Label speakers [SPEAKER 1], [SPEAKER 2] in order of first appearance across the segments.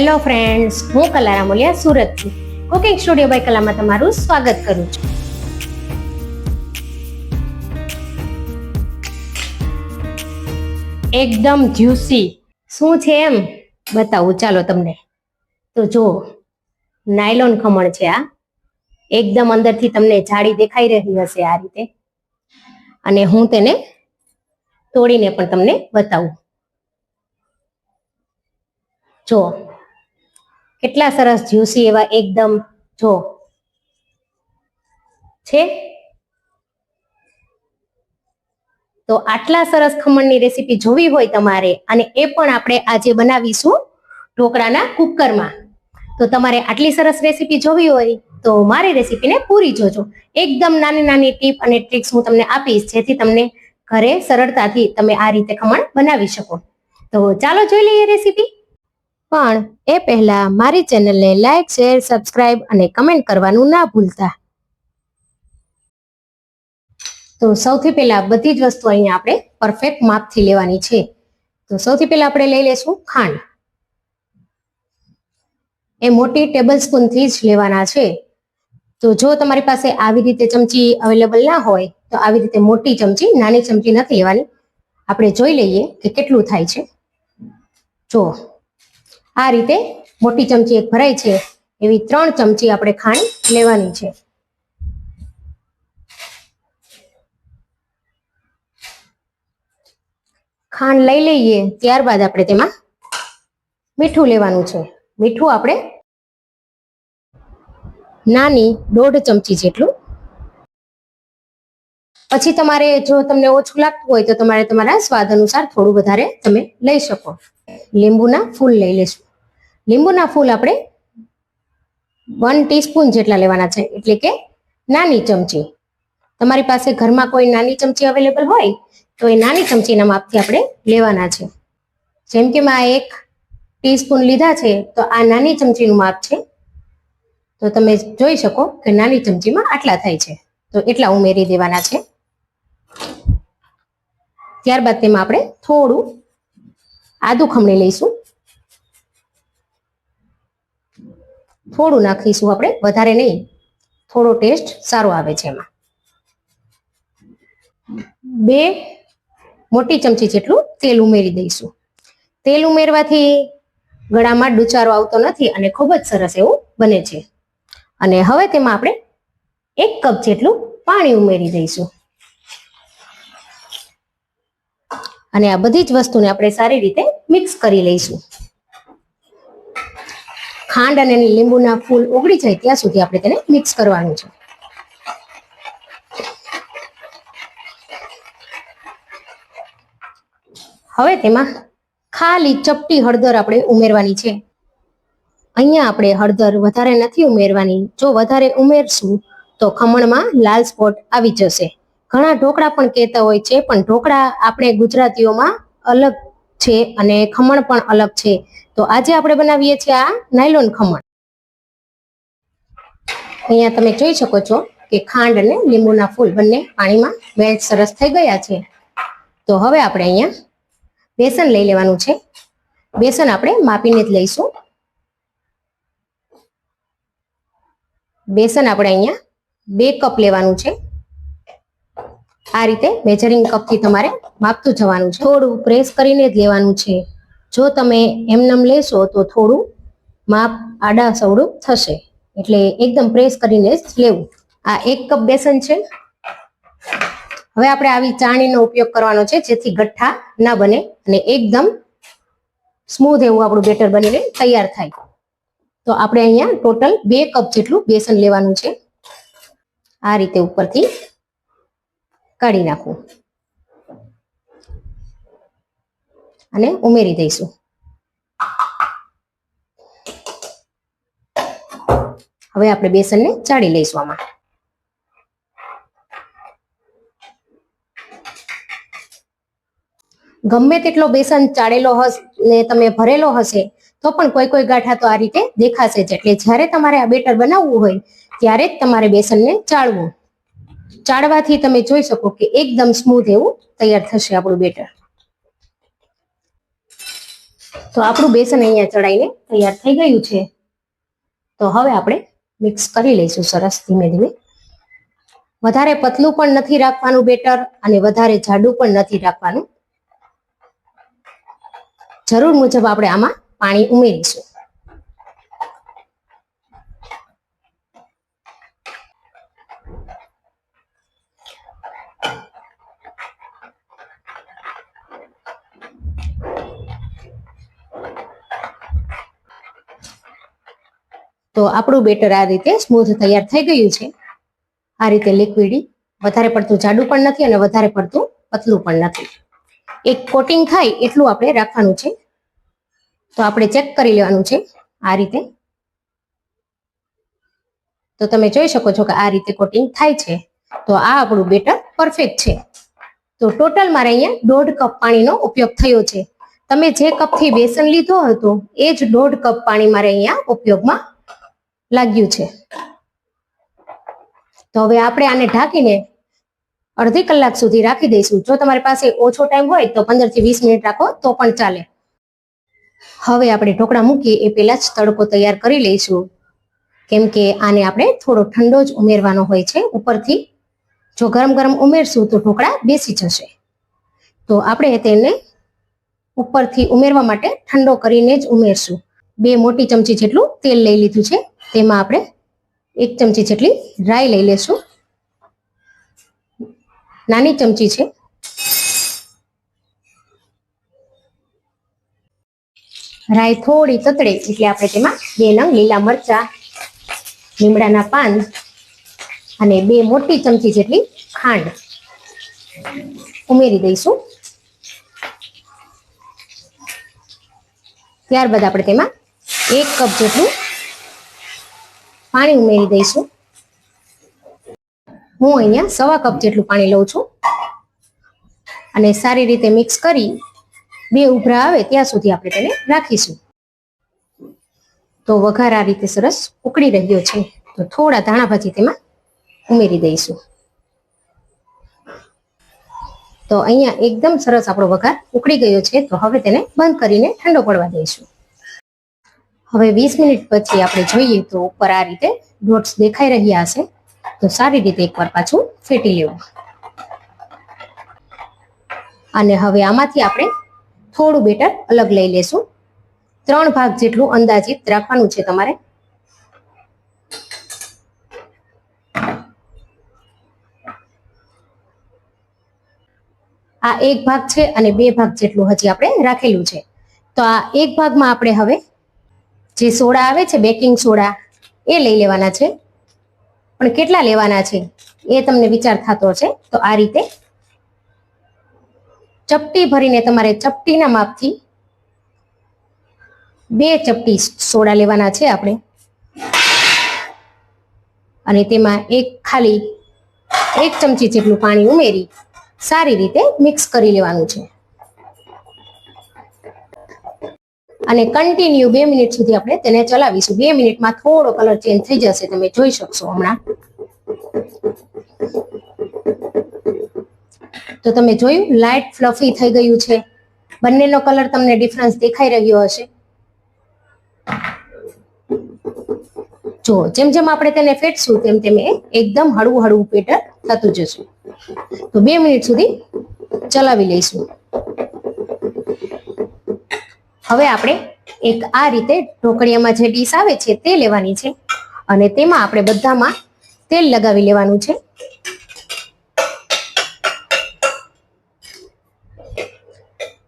[SPEAKER 1] Hello friends હું કલારા મોલિયા સુરતથી. Cooking studio by કલામાં તમારું સ્વાગત કરું છું. એકદમ જ્યુસી શું છે એમ? બતાવું, ચાલો તમને. તો જો નાયલોન ખમણ છે આ. એકદમ અંદરથી તમને જાળી દેખાઈ રહી હશે આ રીતે. અને હું તેને તોડીને પણ તમને બતાવું. જો કેટલા સરસ જ્યુસી એવા એકદમ, જો. છે? તો આટલા સરસ ખમણની રેસીપી જોવી હોય તમારે, અને એ પણ આપણે આજે બનાવીશું ઢોકળાના કુકરમાં. તો તમારે આટલી સરસ રેસીપી જોવી હોય, તો મારી રેસીપીને પૂરી જોજો. એકદમ નાની નાની ટીપ અને ટ્રિક્સ હું તમને આપીશ, જેથી તમને ઘરે સરળતાથી તમે આ રીતે ખમણ બનાવી શકો. તો ચાલો જોઈ લઈએ રેસીપી. પણ એ પહેલા મારી ચેનલને લાઈક શેર સબસ્ક્રાઇબ અને કમેન્ટ કરવાનું ના ભૂલતા. તો સૌથી પહેલા બધી જ વસ્તુ અહીંયા આપણે પરફેક્ટ માપથી લેવાની છે. તો સૌથી પહેલા આપણે લઈ લેશું ખાંડ. એ મોટી ટેબલ સ્પૂનથી જ લેવાના છે. તો જો તમારી પાસે આવી રીતે ચમચી અવેલેબલ ના હોય, તો આવી રીતે મોટી ચમચી, નાની ચમચી નથી લેવાની. આપણે જોઈ લઈએ કે કેટલું થાય છે. જો આ રીતે મોટી ચમચી એક ભરાય છે. એવી ત્રણ ચમચી આપણે ખાંડ લેવાની છે. ખાંડ લઈ લઈએ ત્યારબાદ આપણે તેમાં મીઠું લેવાનું છે. મીઠું આપણે નાની દોઢ ચમચી જેટલું પછી તમારે જો તમને ઓછું લાગતું હોય તો તમારે તમારા સ્વાદ અનુસાર થોડું વધારે તમે લઈ શકો. લીંબુના ફૂલ લઈ લેશું. લીંબુના ફૂલ આપણે વન ટીસ્પૂન જેટલા લેવાના છે, એટલે કે નાની ચમચી. તમારી પાસે ઘરમાં કોઈ નાની ચમચી અવેલેબલ હોય, તો એ નાની ચમચીના માપથી આપણે લેવાના છે. જેમ કે મેં એક ટીસ્પૂન લીધા છે, તો આ નાની ચમચીનું માપ છે. તો તમે જોઈ શકો કે નાની ચમચીમાં આટલા થાય છે. તો એટલા ઉમેરી દેવાના છે. ત્યારબાદ તેમાં આપણે થોડું આદુ ખમણી લઈશું. થોડું નાખીશું આપણે, વધારે નહીં. થોડો ટેસ્ટ સારો આવે છે એમાં. બે મોટી ચમચી જેટલું તેલ ઉમેરી દઈશું. તેલ ઉમેરવાથી ગળામાં ડુચારો આવતો નથી અને ખૂબ જ સરસ એવું બને છે. અને હવે તેમાં આપણે એક કપ જેટલું પાણી ઉમેરી દઈશું. અને આ બધી જ વસ્તુને આપણે સારી રીતે મિક્સ કરી લઈશું. ખાંડ અને લીંબુના ફૂલ ઓગળી જાય ત્યાં સુધી આપણે તેને મિક્સ કરવાનું છે. હવે તેમાં ખાલી ચપટી હળદર આપણે ઉમેરવાની છે. અહીંયા આપણે હળદર વધારે નથી ઉમેરવાની. જો વધારે ઉમેરશું તો ખમણમાં લાલ સ્પોટ આવી જશે. ઘણા ઢોકળા પણ કહેતા હોય છે, પણ ઢોકળા આપણે ગુજરાતીઓમાં અલગ છે અને ખમણ પણ અલગ છે. તો આજે આપણે બનાવીએ છીએ આ નાયલોન ખમણ. અહીંયા તમે જોઈ શકો છો કે ખાંડ અને લીંબુના ફૂલ બંને પાણીમાં મેલ્ટ સરસ થઈ ગયા છે. તો હવે આપણે અહીંયા બેસન લઈ લેવાનું છે. બેસન આપણે માપીને જ લઈશું. બેસન આપણે અહીંયા બે કપ લેવાનું છે. આ રીતે મેજરિંગ કપથી તમારે માપતું જવાનું છે. થોડું પ્રેસ કરીને જ લેવાનું છે. જો તમે એમનેમ લેશો તો થોડું માપ આડા સવડું થશે. એટલે એકદમ પ્રેસ કરીને જ લેવું. આ એક કપ બેસન છે. હવે આપણે આવી ચાણીનો ઉપયોગ કરવાનો છે, જેથી ગઠ્ઠા ના બને અને એકદમ સ્મૂધ એવું આપણું બેટર બનીને તૈયાર થાય. તો આપણે અહીંયા ટોટલ બે કપ જેટલું બેસન લેવાનું છે. આ રીતે ઉપરથી કાઢી નાખવું અને ઉમેરી દઈશું. હવે આપણે બેસનને ચાળી લઈશું આમાં. ગમે તેટલો બેસન ચાળેલો હશે ને તમે ભરેલો હશે, તો પણ કોઈ કોઈ ગાંઠા તો આ રીતે દેખાશે જ. એટલે જ્યારે તમારે આ બેટર બનાવવું હોય, ત્યારે જ તમારે બેસનને ચાળવું. ચાળવાથી તમે જોઈ શકો કે એકદમ સ્મૂથ એવું તૈયાર થશે આપણું બેટર. તો આપણું બેસન અહીંયા ચડાઈને તૈયાર થઈ ગયું છે. તો હવે આપણે મિક્સ કરી લઈશું સરસ ધીમે ધીમે. વધારે પતલું પણ નથી રાખવાનું બેટર અને વધારે જાડું પણ નથી રાખવાનું. જરૂર મુજબ આપણે આમાં પાણી ઉમેરીશું. તો આપણું બેટર આ રીતે સ્મૂથ તૈયાર થઈ ગયું છે. આ રીતે લિક્વિડી વધારે પડતું જાડું પણ નથી અને વધારે પડતું પતલું પણ નથી. એક કોટિંગ થાય એટલું આપણે રાખવાનું છે. તો આપણે ચેક કરી લેવાનું છે આ રીતે. તો તમે જોઈ શકો છો કે આ રીતે કોટિંગ થાય છે. તો આ આપણું બેટર પરફેક્ટ છે. તો ટોટલ મારે અહીંયા દોઢ કપ પાણીનો ઉપયોગ થયો છે. તમે જે કપથી બેસન લીધો હતો, એ જ દોઢ કપ પાણી મારે અહીંયા ઉપયોગમાં લાગ્યું છે. તો હવે આપણે આને ઢાંકીને અડધી કલાક સુધી રાખી દઈશું. જો તમારી પાસે ઓછો ટાઈમ હોય તો પંદરથી વીસ મિનિટ રાખો, તો પણ ચાલે. હવે આપણે ઢોકળા મૂકીએ એ પહેલા જ તડકો તૈયાર કરી લઈશું. કેમ કે આને આપણે થોડો ઠંડો જ ઉમેરવાનો હોય છે ઉપરથી. જો ગરમ ગરમ ઉમેરશું તો ઢોકળા બેસી જશે. તો આપણે તેને ઉપરથી ઉમેરવા માટે ઠંડો કરીને જ ઉમેરશું. બે મોટી ચમચી જેટલું તેલ લઈ લીધું છે. તેમાં આપણે એક ચમચી જેટલી રાઈ લઈ લેશું. નાની ચમચી છે. રાઈ થોડી તતડે એટલે આપણે તેમાં બે નંગ લીલા મરચા, લીમડાના પાન અને બે મોટી ચમચી જેટલી ખાંડ ઉમેરી દઈશું. ત્યારબાદ આપણે તેમાં એક કપ જેટલું પાણી ઉમેરી દઈશું. હું અહીંયા સવા કપ જેટલું પાણી લઉં છું. અને સારી રીતે મિક્સ કરી બે ઉભરા આવે ત્યાં સુધી આપણે તેને રાખીશું. તો વઘાર આ રીતે સરસ ઉકળી રહ્યો છે. તો થોડા ધાણા ભાજી તેમાં ઉમેરી દઈશું. તો અહીંયા એકદમ સરસ આપણો વઘાર ઉકળી ગયો છે. તો હવે તેને બંધ કરીને ઠંડો પડવા દઈશું. હવે વીસ મિનિટ પછી આપણે જોઈએ તો ઉપર આ રીતે ડોટ્સ દેખાઈ રહ્યા હશે તો સારી રીતે એકવાર પાછું ફેટી લેવું. અને હવે આમાંથી આપણે થોડું બેટર અલગ લઈ લેશું. ત્રણ ભાગ જેટલું અંદાજિત રાખવાનું છે તમારે. આ એક ભાગ છે અને બે ભાગ જેટલું હજી આપણે રાખેલું છે. તો આ એક ભાગમાં આપણે હવે જે સોડા આવે છે બેકિંગ સોડા, એ લઈ લેવાના છે. પણ કેટલા લેવાના છે, એ તમને વિચાર થતો હશે. તો આ રીતે ચપટી ભરીને તમારે ચપટીના માપથી બે ચપટી સોડા લેવાના છે આપણે. અને તેમાં એક ખાલી એક ચમચી જેટલું પાણી ઉમેરી સારી રીતે મિક્સ કરી લેવાનું છે. અને કન્ટિન્યુ બે મિનિટ સુધી આપણે તેને ચલાવીશું. બે મિનિટમાં થોડો કલર ચેન્જ થઈ જશે, તમે જોઈ શકશો હમણાં. તો તમે જોયું લાઇટ ફ્લફી થઈ ગયું છે. બંનેનો કલર તમને ડિફરન્સ દેખાઈ રહ્યો હશે. જો, જેમ જેમ આપણે તેને ફેટશું, તેમ તેમ એ એકદમ હળવું હળવું પેટર થતું જશે. તો બે મિનિટ સુધી ચલાવી લઈશું. હવે આપણે એક આ રીતે ઢોકળિયામાં જે ડીશ આવે છે તે લેવાની છે. અને તેમાં આપણે બધામાં તેલ લગાવી લેવાનું છે.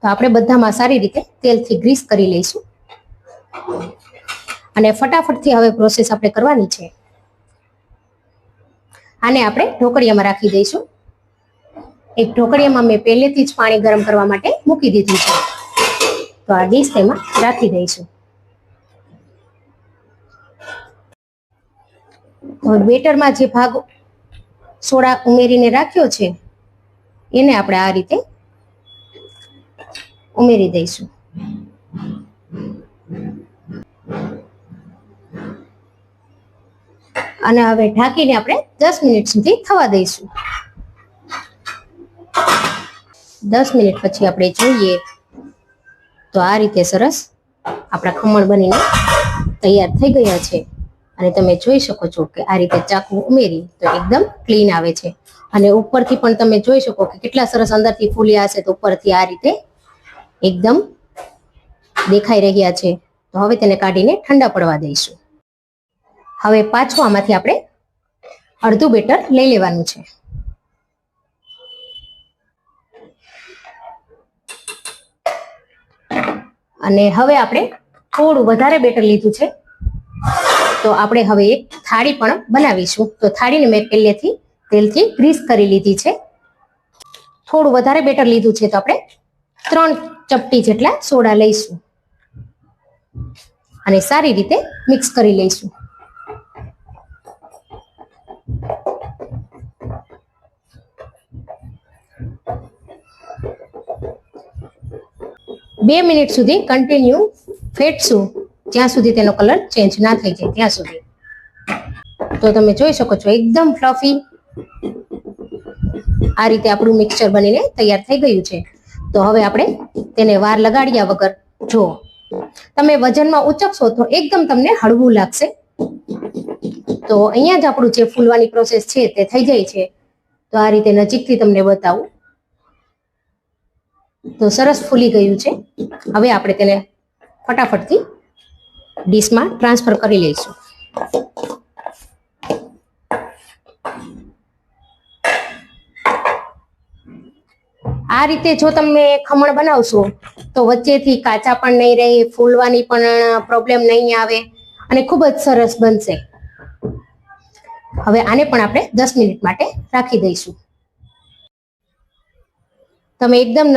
[SPEAKER 1] તો આપણે બધામાં સારી રીતે તેલથી ગ્રીસ કરી લઈશું. અને ફટાફટથી હવે પ્રોસેસ આપણે કરવાની છે. આને આપણે ઢોકળિયામાં રાખી દઈશું. એક ઢોકળિયામાં મેં પહેલેથી જ પાણી ગરમ કરવા માટે મૂકી દીધું છે. તો આ ડીશ તેમાં રાખી દઈશું. હવે બેટરમાં જે ભાગ સોડા ઉમેરીને રાખ્યો છે, એને આપણે આ રીતે ઉમેરી દઈશું. અને હવે ઢાંકીને આપણે દસ મિનિટ સુધી થવા દઈશું. દસ મિનિટ પછી આપણે જોઈએ તો આ રીતે સરસ આપણા ખમણ બનીને તૈયાર થઈ ગયા છે. અને તમે જોઈ શકો છો કે આ રીતે ચાકુ ઉમેરી તો એકદમ ક્લીન આવે છે. અને ઉપરથી પણ તમે જોઈ શકો કે કેટલા સરસ અંદરથી ફૂલ્યા હશે તો ઉપરથી આ રીતે એકદમ દેખાઈ રહ્યા છે. તો હવે તેને કાઢીને ઠંડા પડવા દઈશું. હવે પાછું આમાંથી આપણે અડધું બેટર લઈ લેવાનું છે. અને હવે આપણે થોડું વધારે બેટર લીધું છે. તો આપણે હવે એક થાળી પણ બનાવીશું. તો થાળીને મેં પહેલેથી તેલથી ગ્રીસ કરી લીધી છે. થોડું વધારે બેટર લીધું છે તો આપણે ત્રણ ચપટી જેટલા સોડા લઈશું. અને સારી રીતે મિક્સ કરી લઈશું. બે મિનિટ સુધી કન્ટિન્યુ ફેટશું. જ્યાં સુધી તેનો કલર ચેન્જ ના થઈ જાય, ત્યાં સુધી. તો તમે જોઈ શકો છો, એકદમ ફ્લફી આ રીતે આપણું મિક્સચર બનીને તૈયાર થઈ ગયું છે. તો હવે આપણે તેને વાર લગાડ્યા વગર જો તમે વજનમાં ઉચકશો તો એકદમ તમને હળવું લાગશે. તો અહીંયા જ આપણું જે ફૂલવાની પ્રોસેસ છે તે થઈ જાય છે. તો આ રીતે નજીકથી તમને બતાવું. તો સરસ ફૂલી ગયું છે. હવે આપણે તેને ફટાફટથી ડીશમાં ટ્રાન્સફર કરી લઈશું. આ રીતે જો તમે ખમણ બનાવશો, તો વચ્ચેથી કાચા પણ નહીં રહે, ફૂલવાની પણ પ્રોબ્લેમ નહીં આવે અને ખૂબ જ સરસ બનશે. હવે આને પણ આપણે દસ મિનિટ માટે રાખી દઈશું. તમે એકદમ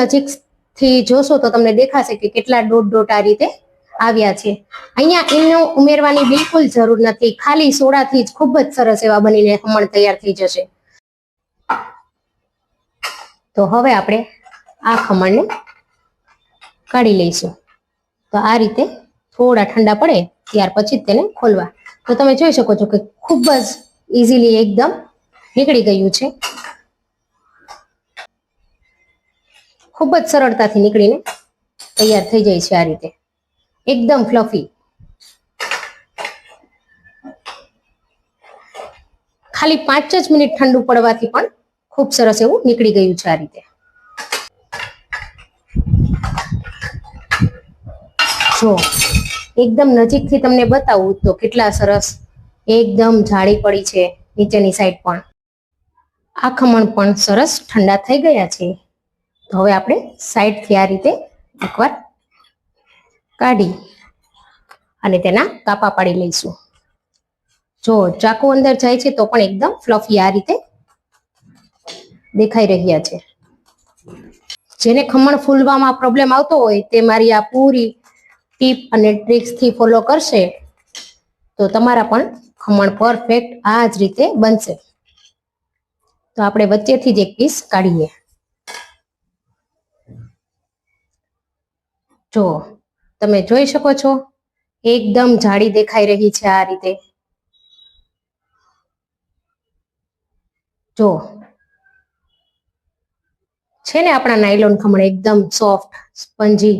[SPEAKER 1] નજીકથી જોશો તો તમને દેખાશે કે કેટલા ડોટ ડોટ આ રીતે આવ્યા છે. અહીંયા ઈનો ઉમેરવાની બિલકુલ જરૂર નથી. ખાલી સોડાથી જ ખૂબ જ સરસ એવા બનીને ખમણ તૈયાર થઈ જશે. તો હવે આપણે આ ખમણને કાઢી લઈશું. તો આ રીતે થોડા ઠંડા પડે ત્યાર પછી જ તેને ખોલવા. તો તમે જોઈ શકો છો કે ખૂબ જ ઇઝીલી એકદમ નીકળી ગયું છે. ખૂબ જ સરળતાથી નીકળીને તૈયાર થઈ જાય છે આ રીતે. એકદમ ફ્લફી ખાલી પાંચ જ મિનિટ ઠંડુ પડવાથી પણ ખૂબ સરસ એવું નીકળી ગયું છે આ રીતે. જો, એકદમ નજીકથી તમને બતાવું તો કેટલા સરસ, એકદમ જાળી પડી છે નીચેની સાઈડ પણ. આ ખમણ પણ સરસ ઠંડા થઈ ગયા છે. તો હવે આપણે સાઈડથી આ રીતે એકવાર કાઢી અને તેના કાપા પાડી લઈશું. જો ચાકુ અંદર જાય છે તો પણ એકદમ ફ્લફી આ રીતે દેખાઈ રહ્યા છે. જેને ખમણ ફૂલવામાં પ્રોબ્લેમ આવતો હોય તે મારી આ પૂરી ટીપ અને ટ્રિક્સથી ફોલો કરશે તો તમારા પણ ખમણ પરફેક્ટ આ જ રીતે બનશે. તો આપણે વચ્ચેથી જ એક પીસ કાઢીએ. જો, તમે જોઈ શકો છો, એકદમ જાડી દેખાઈ રહી છે આ રીતે. જો, છે ને આપણા નાયલોન ખમણ એકદમ સોફ્ટ, સ્પંજી.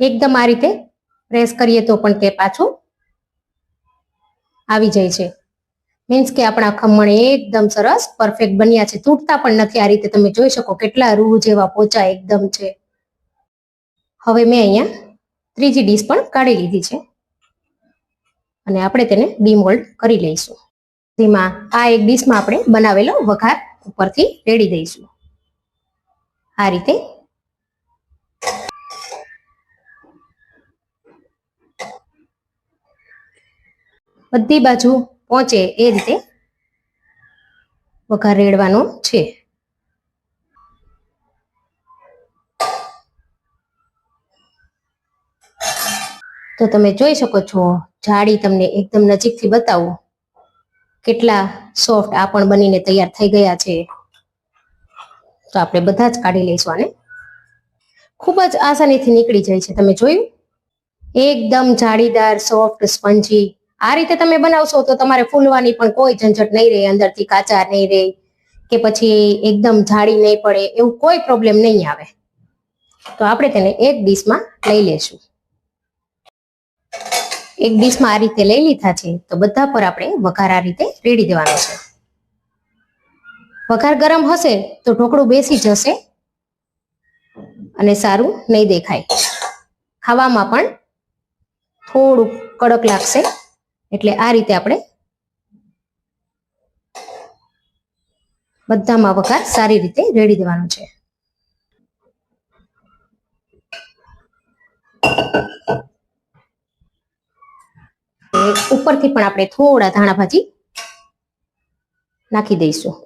[SPEAKER 1] એકદમ આ રીતે પ્રેસ કરીએ તો પણ તે પાછું આવી જાય છે. મીન્સ કે આપણા ખમણ એકદમ સરસ, પરફેક્ટ બન્યા છે. તૂટતા પણ નથી આ રીતે. તમે જોઈ શકો કેટલા રૂ જેવા પોચા એકદમ છે. હવે મેં અહીંયા ત્રીજી ડીશ પણ કાઢી લીધી છે. અને આપણે તેને ડીમોલ્ડ કરી લઈશું. તેમાં આ એક ડીશમાં આપણે બનાવેલો વઘાર ઉપરથી રેડી દઈશું. આ રીતે બધી બાજુ પહોંચે એ રીતે વઘાર રેડવાનો છે. તો તમે જોઈ શકો છો, જાડી તમને એકદમ નજીકથી બતાવું. કેટલા સોફ્ટ આ પણ બનીને તૈયાર થઈ ગયા છે. તો આપણે બધા જ કાઢી લઈશું આને. ખૂબ જ આસાનીથી નીકળી જાય છે, તમે જોયું? એકદમ જાળીદાર, સોફ્ટ, સ્પંજી. આ રીતે તમે બનાવશો તો તમારે ફૂલવાની પણ કોઈ ઝંઝટ નહીં રહે, અંદરથી કાચા નહીં રહે, કે પછી એકદમ જાડી નહીં પડે, એવું કોઈ પ્રોબ્લેમ નહીં આવે. તો આપણે તેને એક ડીશમાં લઈ લેશું એક ડીશમાં આ રીતે લઈ લીધા છે, તો બધા પર આપણે વઘાર આ રીતે રેડી દેવાનો છે. વઘાર ગરમ હશે તો ઢોકળું બેસી જશે અને સારું નહીં દેખાય. ખાવામાં પણ થોડું કડક લાગશે, એટલે આ રીતે આપણે બધામાં વઘાર સારી રીતે રેડી દેવાનો છે એ ઉપરથી પણ આપણે થોડા ધાણા ભાજી નાખી દઈશું.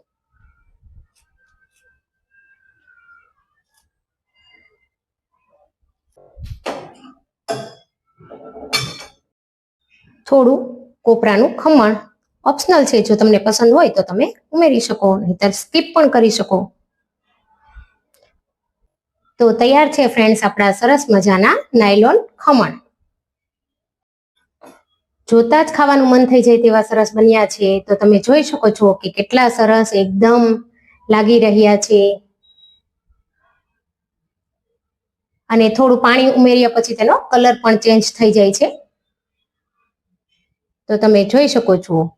[SPEAKER 1] થોડું કોપરાનું ખમણ ઓપ્શનલ છે, જો તમને પસંદ હોય તો તમે ઉમેરી શકો, નહીતર સ્કીપ પણ કરી શકો. તો તૈયાર છે ફ્રેન્ડ્સ આપણા સરસ મજાના નાયલોન ખમણ. જોતા જ ખાવાનું મન થઈ જાય તેવા સરસ બન્યા છે. તો તમે જોઈ શકો છો કે કેટલા સરસ એકદમ લાગી રહ્યા છે. અને થોડું પાણી ઉમેર્યા પછી તેનો કલર પણ ચેન્જ થઈ જાય છે. તો તમે જોઈ શકો છો.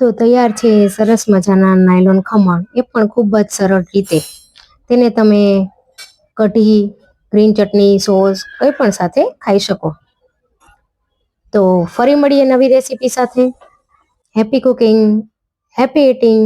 [SPEAKER 1] તો તૈયાર છે સરસ મજાના નાયલોન ખમણ. એ પણ ખૂબ જ સરળ રીતે. તેને તમે કઢી, ગ્રીન ચટણી, સોસ કોઈ પણ સાથે ખાઈ શકો. તો ફરી મળીએ નવી રેસીપી સાથે. Happy cooking happy eating